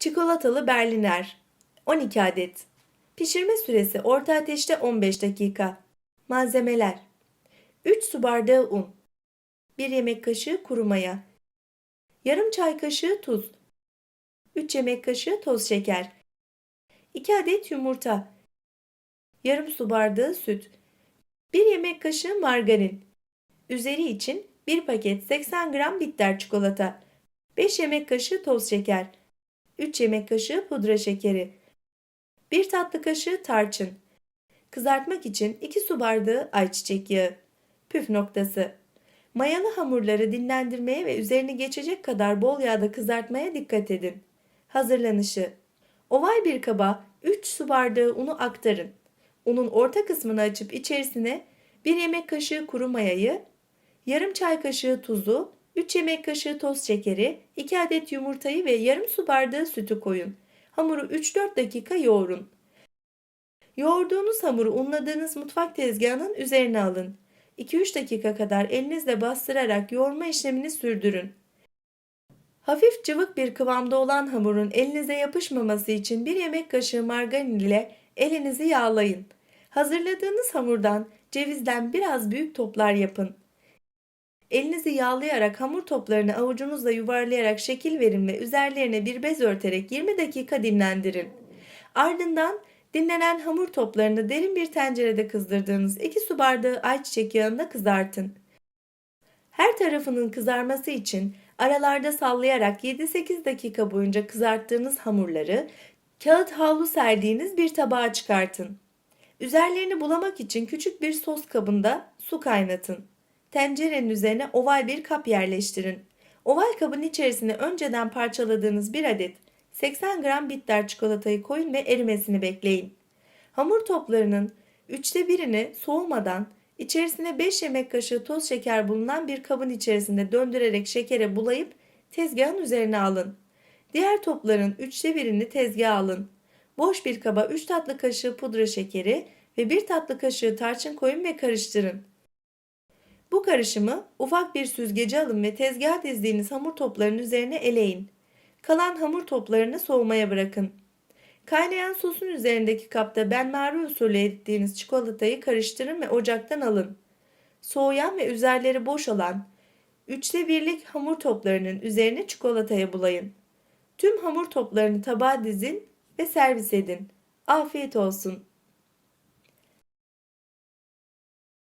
Çikolatalı berliner 12 adet. Pişirme süresi orta ateşte 15 dakika. Malzemeler. 3 su bardağı un. 1 yemek kaşığı kuru maya. Yarım çay kaşığı tuz. 3 yemek kaşığı toz şeker. 2 adet yumurta. Yarım su bardağı süt. 1 yemek kaşığı margarin. Üzeri için 1 paket 80 gram bitter çikolata. 5 yemek kaşığı toz şeker 3 yemek kaşığı pudra şekeri 1 tatlı kaşığı tarçın Kızartmak için 2 su bardağı ayçiçek yağı Püf noktası Mayalı hamurları dinlendirmeye ve üzerine geçecek kadar bol yağda kızartmaya dikkat edin. Hazırlanışı Oval bir kaba 3 su bardağı unu aktarın. Unun orta kısmını açıp içerisine 1 yemek kaşığı kuru mayayı, yarım çay kaşığı tuzu, 3 yemek kaşığı toz şekeri, 2 adet yumurtayı ve yarım su bardağı sütü koyun. Hamuru 3-4 dakika yoğurun. Yoğurduğunuz hamuru unladığınız mutfak tezgahının üzerine alın. 2-3 dakika kadar elinizle bastırarak yoğurma işlemini sürdürün. Hafif cıvık bir kıvamda olan hamurun elinize yapışmaması için bir yemek kaşığı margarin ile elinizi yağlayın. Hazırladığınız hamurdan cevizden biraz büyük toplar yapın. Elinizi yağlayarak hamur toplarını avucunuzla yuvarlayarak şekil verin ve üzerlerine bir bez örterek 20 dakika dinlendirin. Ardından dinlenen hamur toplarını derin bir tencerede kızdırdığınız 2 su bardağı ayçiçek yağında kızartın. Her tarafının kızarması için aralarda sallayarak 7-8 dakika boyunca kızarttığınız hamurları kağıt havlu serdiğiniz bir tabağa çıkartın. Üzerlerini bulamak için küçük bir sos kabında su kaynatın. Tencerenin üzerine oval bir kap yerleştirin. Oval kabın içerisine önceden parçaladığınız bir adet 80 gram bitter çikolatayı koyun ve erimesini bekleyin. Hamur toplarının üçte birini soğumadan içerisine 5 yemek kaşığı toz şeker bulunan bir kabın içerisinde döndürerek şekere bulayıp tezgahın üzerine alın. Diğer topların üçte birini tezgaha alın. Boş bir kaba 3 tatlı kaşığı pudra şekeri ve 1 tatlı kaşığı tarçın koyun ve karıştırın. Bu karışımı ufak bir süzgece alın ve tezgaha dizdiğiniz hamur toplarının üzerine eleyin. Kalan hamur toplarını soğumaya bırakın. Kaynayan sosun üzerindeki kapta benmari usulü erittiğiniz çikolatayı karıştırın ve ocaktan alın. Soğuyan ve üzerleri boş olan üçte birlik hamur toplarının üzerine çikolataya bulayın. Tüm hamur toplarını tabağa dizin ve servis edin. Afiyet olsun.